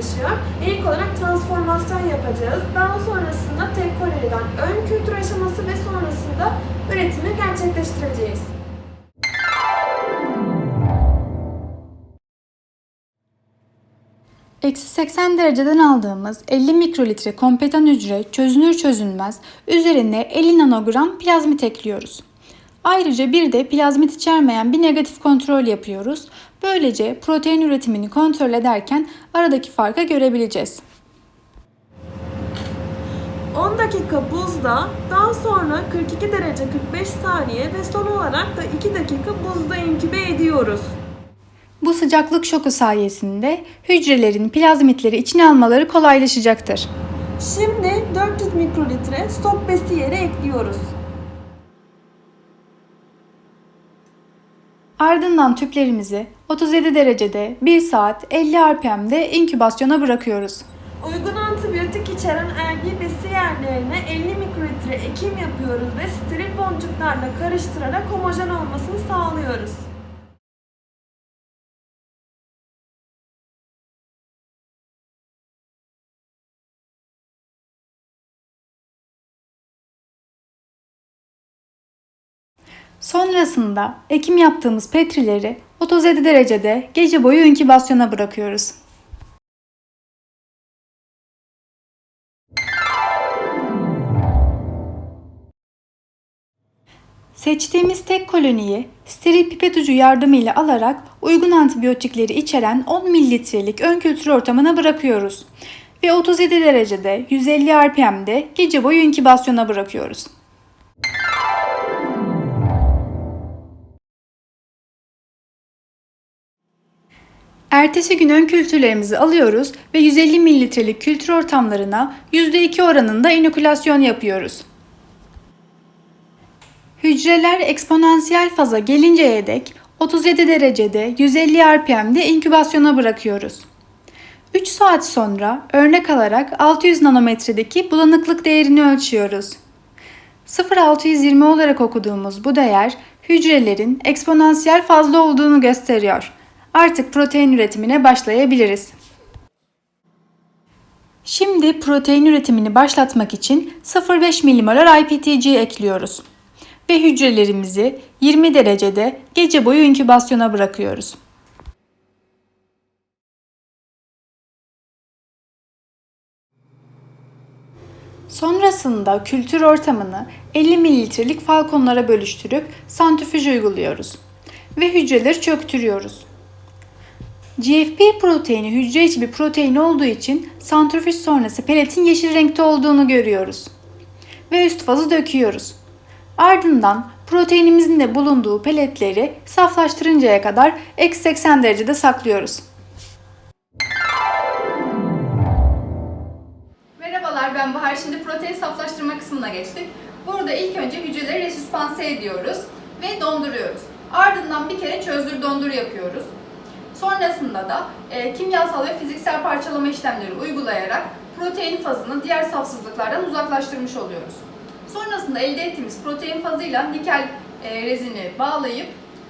gerçekleşiyor. İlk olarak transformasyon yapacağız. Daha sonrasında tek koloniden ön kültür aşaması ve sonrasında üretimi gerçekleştireceğiz. Eksi 80 dereceden aldığımız 50 mikrolitre kompetan hücre çözünür çözünmez üzerine 50 nanogram plazmit ekliyoruz. Ayrıca bir de plazmit içermeyen bir negatif kontrol yapıyoruz. Böylece protein üretimini kontrol ederken aradaki farkı görebileceğiz. 10 dakika buzda, daha sonra 42 derece 45 saniye ve son olarak da 2 dakika buzda inkübe ediyoruz. Bu sıcaklık şoku sayesinde hücrelerin plazmitleri içine almaları kolaylaşacaktır. Şimdi 400 mikrolitre stop besiyeri ekliyoruz. Ardından tüplerimizi 37 derecede 1 saat 50 RPM'de inkübasyona bırakıyoruz. Uygun antibiyotik içeren ergi besi yerlerine 50 mikrolitre ekim yapıyoruz ve steril boncuklarla karıştırarak homojen olmasını sağlıyoruz. Sonrasında ekim yaptığımız petrileri 37 derecede gece boyu inkübasyona bırakıyoruz. Seçtiğimiz tek koloniyi steril pipet ucu yardımıyla alarak uygun antibiyotikleri içeren 10 mililitrelik ön kültür ortamına bırakıyoruz ve 37 derecede 150 RPM'de gece boyu inkübasyona bırakıyoruz. Ertesi gün ön kültürlerimizi alıyoruz ve 150 mililitrelik kültür ortamlarına %2 oranında inokülasyon yapıyoruz. Hücreler eksponansiyel faza gelinceye dek 37 derecede 150 RPM'de inkübasyona bırakıyoruz. 3 saat sonra örnek alarak 600 nanometredeki bulanıklık değerini ölçüyoruz. 0.620 olarak okuduğumuz bu değer hücrelerin eksponansiyel fazla olduğunu gösteriyor. Artık protein üretimine başlayabiliriz. Şimdi protein üretimini başlatmak için 0.5 mmol IPTG ekliyoruz ve hücrelerimizi 20 derecede gece boyu inkübasyona bırakıyoruz. Sonrasında kültür ortamını 50 mililitrelik falkonlara bölüştürüp santrifüj uyguluyoruz ve hücreleri çöktürüyoruz. GFP proteini hücre içi bir protein olduğu için santrifüj sonrası peletin yeşil renkte olduğunu görüyoruz. Ve üst fazı döküyoruz. Ardından proteinimizin de bulunduğu peletleri saflaştırıncaya kadar eksi 80 derecede saklıyoruz. Merhabalar ben Bahar. Şimdi protein saflaştırma kısmına geçtik. Burada ilk önce hücreleri resüspanse ediyoruz ve donduruyoruz. Ardından bir kere çözdür dondur yapıyoruz. Sonrasında da e, kimyasal ve fiziksel parçalama işlemleri uygulayarak protein fazını diğer safsızlıklardan uzaklaştırmış oluyoruz. Sonrasında elde ettiğimiz protein fazıyla nikel e, rezini bağlayıp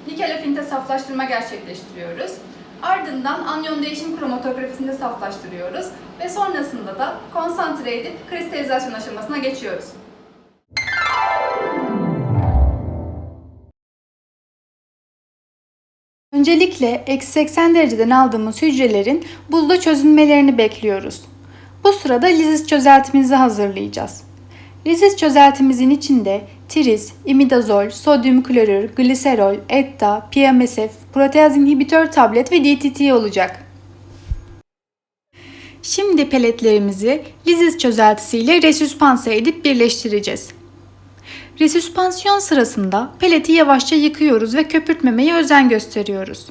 nikel afinte saflaştırma gerçekleştiriyoruz. Ardından anyon değişim kromatografisinde saflaştırıyoruz ve sonrasında da konsantre edip kristalizasyon aşamasına geçiyoruz. Öncelikle eksi 80 dereceden aldığımız hücrelerin buzda çözünmelerini bekliyoruz. Bu sırada lizis çözeltimizi hazırlayacağız. Lizis çözeltimizin içinde triz, imidazol, sodyum klorür, gliserol, etta, PMSF, proteaz inhibitör tablet ve DTT olacak. Şimdi peletlerimizi lizis çözeltisiyle resüspanse edip birleştireceğiz. Resüspansiyon sırasında peleti yavaşça yıkıyoruz ve köpürtmemeye özen gösteriyoruz.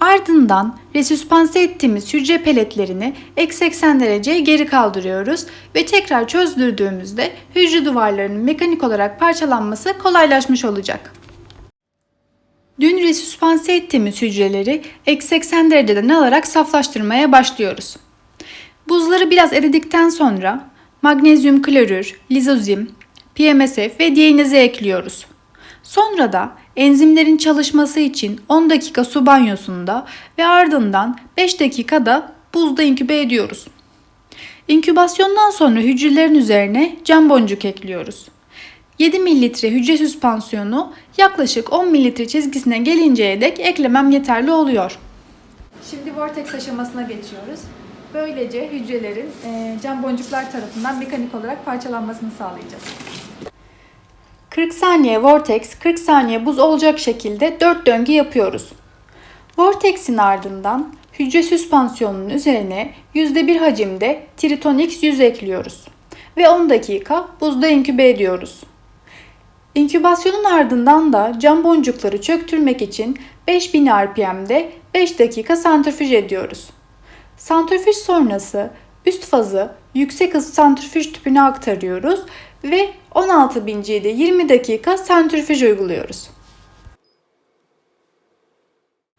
Ardından resüspanse ettiğimiz hücre peletlerini eksi 80 dereceye geri kaldırıyoruz ve tekrar çözdürdüğümüzde hücre duvarlarının mekanik olarak parçalanması kolaylaşmış olacak. Dün resüspanse ettiğimiz hücreleri eksi 80 dereceden alarak saflaştırmaya başlıyoruz. Buzları biraz eridikten sonra magnezyum klorür, lizozim, PMSF ve diyenize ekliyoruz. Sonra da enzimlerin çalışması için 10 dakika su banyosunda ve ardından 5 dakikada buzda inkübe ediyoruz. İnkübasyondan sonra hücrelerin üzerine cam boncuk ekliyoruz. 7 mililitre hücre süspansiyonu yaklaşık 10 mililitre çizgisine gelinceye dek eklemem yeterli oluyor. Şimdi vortex aşamasına geçiyoruz. Böylece hücrelerin cam boncuklar tarafından mekanik olarak parçalanmasını sağlayacağız. 40 saniye vortex, 40 saniye buz olacak şekilde 4 döngü yapıyoruz. Vortex'in ardından hücre süspansiyonunun üzerine %1 hacimde Triton X100 ekliyoruz ve 10 dakika buzda inkübe ediyoruz. İnkübasyonun ardından da cam boncukları çöktürmek için 5000 RPM'de 5 dakika santrifüj ediyoruz. Santrifüj sonrası üst fazı yüksek hız santrifüj tüpüne aktarıyoruz ve 16.000 G'de 20 dakika santrifüj uyguluyoruz.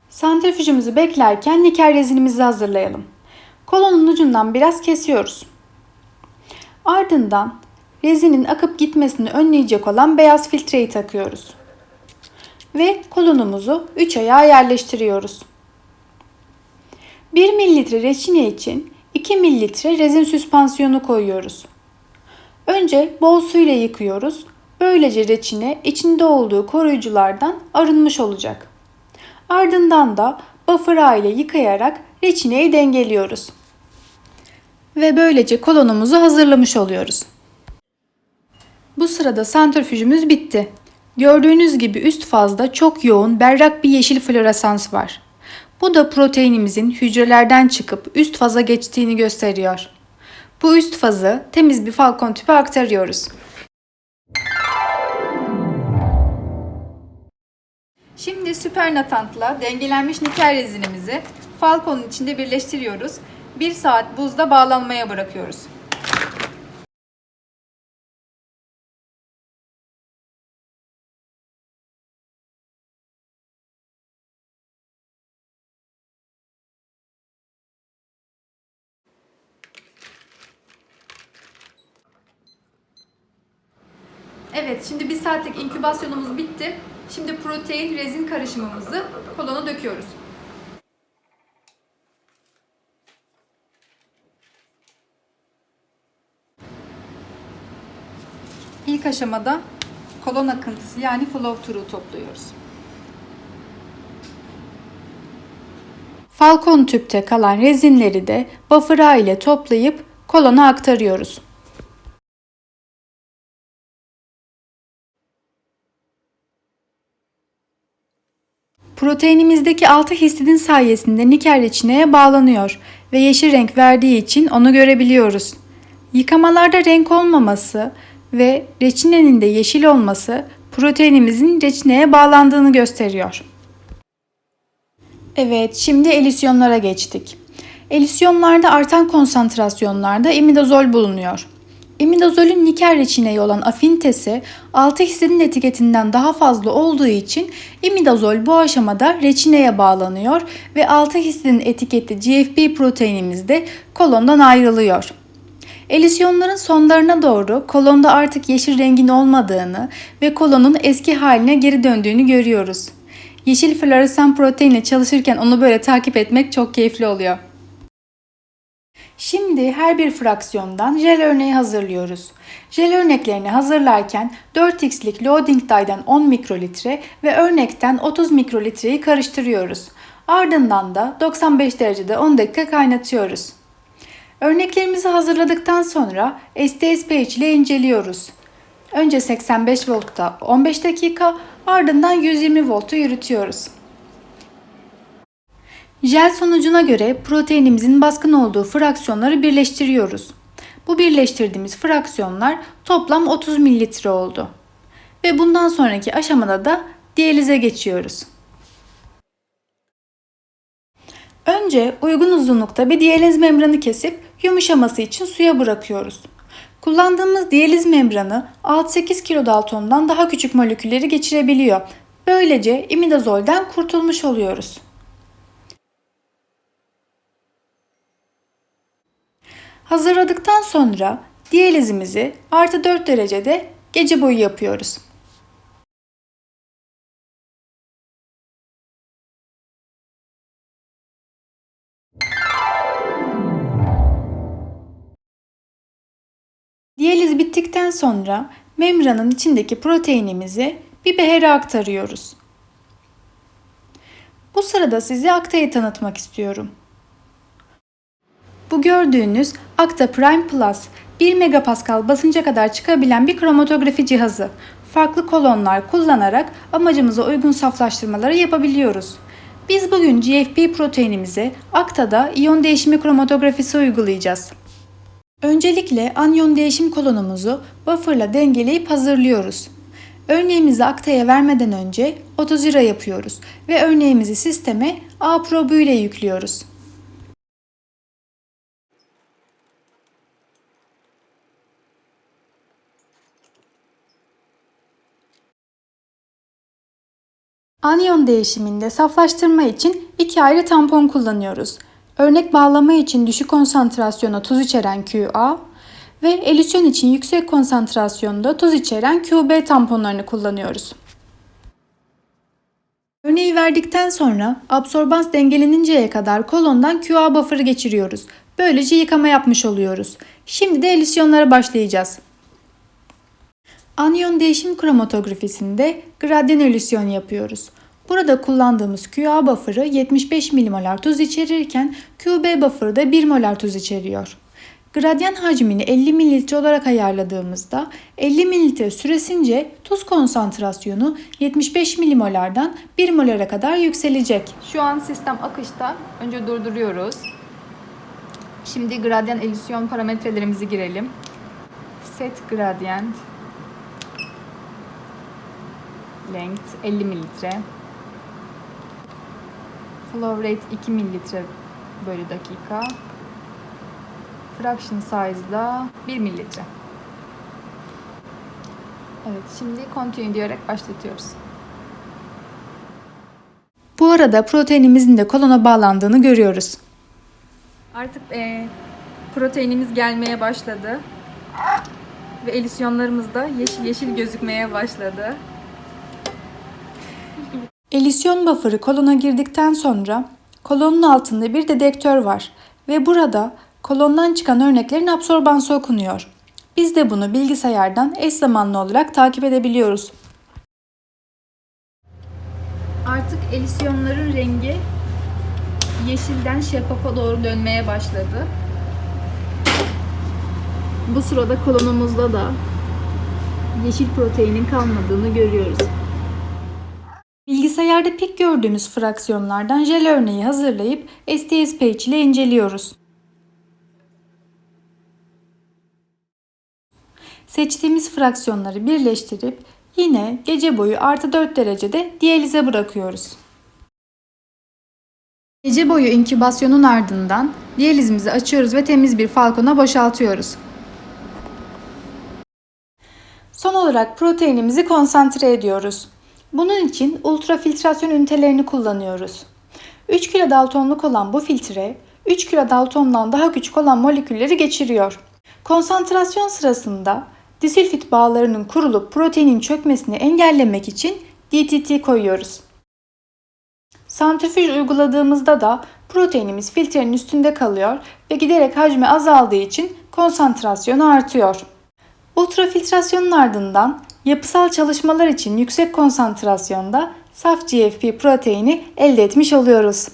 Santrifüjümüzü beklerken nikel rezinimizi hazırlayalım. Kolonun ucundan biraz kesiyoruz. Ardından rezinin akıp gitmesini önleyecek olan beyaz filtreyi takıyoruz. Ve kolonumuzu 3 ayağa yerleştiriyoruz. 1 mililitre reçine için 2 mililitre rezin süspansiyonu koyuyoruz. Önce bol suyla yıkıyoruz. Böylece reçine içinde olduğu koruyuculardan arınmış olacak. Ardından da buffer ile yıkayarak reçineyi dengeliyoruz. Ve böylece kolonumuzu hazırlamış oluyoruz. Bu sırada santrifüjümüz bitti. Gördüğünüz gibi üst fazda çok yoğun berrak bir yeşil floresans var. Bu da proteinimizin hücrelerden çıkıp üst faza geçtiğini gösteriyor. Bu üst fazı temiz bir falcon tüpe aktarıyoruz. Şimdi süpernatantla dengelenmiş nikel rezinimizi falconun içinde birleştiriyoruz. 1 saat buzda bağlanmaya bırakıyoruz. Evet, şimdi bir saatlik inkübasyonumuz bitti. Şimdi protein rezin karışımımızı kolona döküyoruz. İlk aşamada kolon akıntısı yani flow through topluyoruz. Falcon tüpte kalan rezinleri de buffer ile toplayıp kolona aktarıyoruz. Proteinimizdeki altı histidin sayesinde nikel reçineye bağlanıyor ve yeşil renk verdiği için onu görebiliyoruz. Yıkamalarda renk olmaması ve reçinenin de yeşil olması proteinimizin reçineye bağlandığını gösteriyor. Evet, şimdi elisyonlara geçtik. Elisyonlarda artan konsantrasyonlarda imidazol bulunuyor. İmidazolün nikel reçineye olan afinitesi 6 hissinin etiketinden daha fazla olduğu için imidazol bu aşamada reçineye bağlanıyor ve 6 hissinin etiketli GFP proteinimiz de kolondan ayrılıyor. Elisyonların sonlarına doğru kolonda artık yeşil rengin olmadığını ve kolonun eski haline geri döndüğünü görüyoruz. Yeşil floresan proteinle çalışırken onu böyle takip etmek çok keyifli oluyor. Şimdi her bir fraksiyondan jel örneği hazırlıyoruz. Jel örneklerini hazırlarken 4x'lik loading die'den 10 mikrolitre ve örnekten 30 mikrolitreyi karıştırıyoruz. Ardından da 95 derecede 10 dakika kaynatıyoruz. Örneklerimizi hazırladıktan sonra STS page ile inceliyoruz. Önce 85 voltta 15 dakika ardından 120 volta yürütüyoruz. Jel sonucuna göre proteinimizin baskın olduğu fraksiyonları birleştiriyoruz. Bu birleştirdiğimiz fraksiyonlar toplam 30 mililitre oldu. Ve bundan sonraki aşamada da diyalize geçiyoruz. Önce uygun uzunlukta bir diyaliz membranı kesip yumuşaması için suya bırakıyoruz. Kullandığımız diyaliz membranı 6-8 kilodaltondan daha küçük molekülleri geçirebiliyor. Böylece imidazolden kurtulmuş oluyoruz. Hazırladıktan sonra Diyalizimizi artı 4 derecede gece boyu yapıyoruz. Diyaliz bittikten sonra membranın içindeki proteinimizi bir behere aktarıyoruz. Bu sırada size Akta'yı tanıtmak istiyorum. Bu gördüğünüz Akta Prime Plus 1 megapascal basınca kadar çıkabilen bir kromatografi cihazı. Farklı kolonlar kullanarak amacımıza uygun saflaştırmaları yapabiliyoruz. Biz bugün GFP proteinimize Akta'da iyon değişimi kromatografisi uygulayacağız. Öncelikle anyon değişim kolonumuzu bufferla dengeleyip hazırlıyoruz. Örneğimizi aktaya vermeden önce otozira yapıyoruz ve örneğimizi sisteme A probu ile yüklüyoruz. Anyon değişiminde saflaştırma için iki ayrı tampon kullanıyoruz. Örnek bağlama için düşük konsantrasyonda tuz içeren QA ve elüsyon için yüksek konsantrasyonda tuz içeren QB tamponlarını kullanıyoruz. Örneği verdikten sonra absorbans dengeleninceye kadar kolondan QA buffer'ı geçiriyoruz. Böylece yıkama yapmış oluyoruz. Şimdi de elüsyonlara başlayacağız. Anyon değişim kromatografisinde gradyen elüsyon yapıyoruz. Burada kullandığımız QA buffer'ı 75 mmol tuz içerirken QB buffer'ı da 1 molar tuz içeriyor. Gradyen hacmini 50 ml olarak ayarladığımızda 50 ml süresince tuz konsantrasyonu 75 mmol'dan 1 molara kadar yükselecek. Şu an sistem akışta. Önce durduruyoruz. Şimdi gradyen elüsyon parametrelerimizi girelim. Set gradient length 50 mililitre. Flow rate 2 mililitre bölü dakika. Fraction size da 1 mililitre. Evet şimdi continue diyerek başlatıyoruz. Bu arada proteinimizin de kolona bağlandığını görüyoruz. Artık e, proteinimiz gelmeye başladı. Ve elüsyonlarımız da yeşil yeşil gözükmeye başladı. Elisyon buffer'ı kolona girdikten sonra kolonun altında bir dedektör var ve burada kolondan çıkan örneklerin absorbansı okunuyor. Biz de bunu bilgisayardan eş zamanlı olarak takip edebiliyoruz. Artık elisyonların rengi yeşilden şeffafa doğru dönmeye başladı. Bu sırada kolonumuzda da yeşil proteinin kalmadığını görüyoruz. Bilgisayarda pik gördüğümüz fraksiyonlardan jel örneği hazırlayıp STS Page ile inceliyoruz. Seçtiğimiz fraksiyonları birleştirip yine gece boyu artı 4 derecede diyalize bırakıyoruz. Gece boyu inkübasyonun ardından diyalizimizi açıyoruz ve temiz bir falkona boşaltıyoruz. Son olarak proteinimizi konsantre ediyoruz. Bunun için ultrafiltrasyon ünitelerini kullanıyoruz. 3 kilodaltonluk olan bu filtre 3 kilodaltondan daha küçük olan molekülleri geçiriyor. Konsantrasyon sırasında disülfit bağlarının kurulup proteinin çökmesini engellemek için DTT koyuyoruz. Santrifüj uyguladığımızda da proteinimiz filtrenin üstünde kalıyor ve giderek hacmi azaldığı için konsantrasyonu artıyor. Ultrafiltrasyonun ardından yapısal çalışmalar için yüksek konsantrasyonda saf GFP proteini elde etmiş oluyoruz.